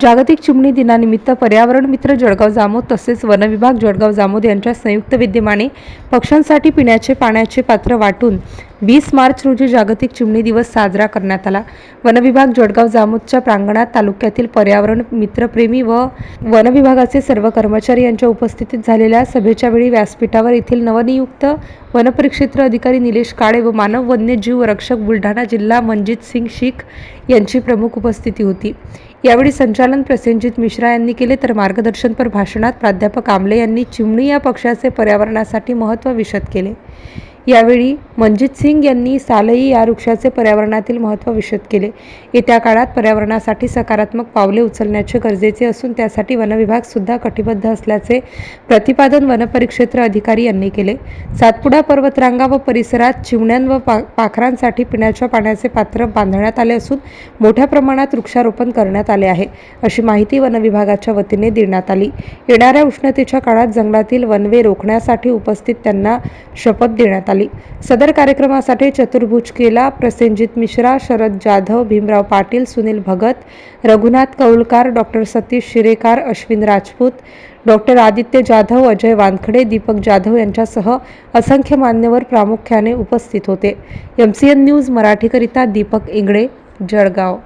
जागतिक चिमणी दिनानिमित्त पर्यावरण मित्र जळगाव जामोद तसेच वनविभाग जळगाव जामोद यांच्या संयुक्त विद्यमाने पक्ष्यांसाठी पिण्याचे पाण्याचे पात्र वाटून वीस मार्च रोजी जागतिक चिमणी दिवस साजरा करण्यात आला. वनविभाग जळगाव जामोदच्या प्रांगणात तालुक्यातील पर्यावरण मित्रप्रेमी व वनविभागाचे सर्व कर्मचारी यांच्या उपस्थितीत झालेल्या सभेच्या वेळी व्यासपीठावर येथील नवनियुक्त वनपरिक्षेत्र अधिकारी निलेश काळे व मानव वन्यजीव रक्षक बुलढाणा जिल्हा मनजित सिंग शीख यांची प्रमुख उपस्थिती होती. यावेळी संचालन प्रसेनजित मिश्रा यांनी केले तर मार्गदर्शनपर भाषणात प्राध्यापक आमले यांनी चिमणी या पक्षाचे पर्यावरणासाठी महत्त्व विशद केले. यावेळी मनजित सिंग यांनी सालई या वृक्षाचे पर्यावरणातील महत्त्व विशद केले. येत्या काळात पर्यावरणासाठी सकारात्मक पावले उचलण्याचे गरजेचे असून त्यासाठी वनविभागसुद्धा कटिबद्ध असल्याचे प्रतिपादन वनपरिक्षेत्र अधिकारी यांनी केले. सातपुडा पर्वतरांगा व परिसरात चिमण्यां व पा पाखरांसाठी पिण्याच्या पाण्याचे पात्र बांधण्यात आले असून मोठ्या प्रमाणात वृक्षारोपण करण्यात आले आहे अशी माहिती वनविभागाच्या वतीने देण्यात आली. येणाऱ्या उष्णतेच्या काळात जंगलातील वनवे रोखण्यासाठी उपस्थित त्यांना शपथ देण्यात आली. सदर कार्यक्रमासाठी चतुर्भुज केला प्रसेनजित मिश्रा शरद जाधव भीमराव पाटील सुनील भगत रघुनाथ कौलकार डॉक्टर सतीश शिरेकार अश्विन राजपूत डॉक्टर आदित्य जाधव अजय वानखडे दीपक जाधव यांच्यासह असंख्य मान्यवर प्रामुख्याने उपस्थित होते. एम सी एन न्यूज मराठीकरिता दीपक इंगळे जळगाव.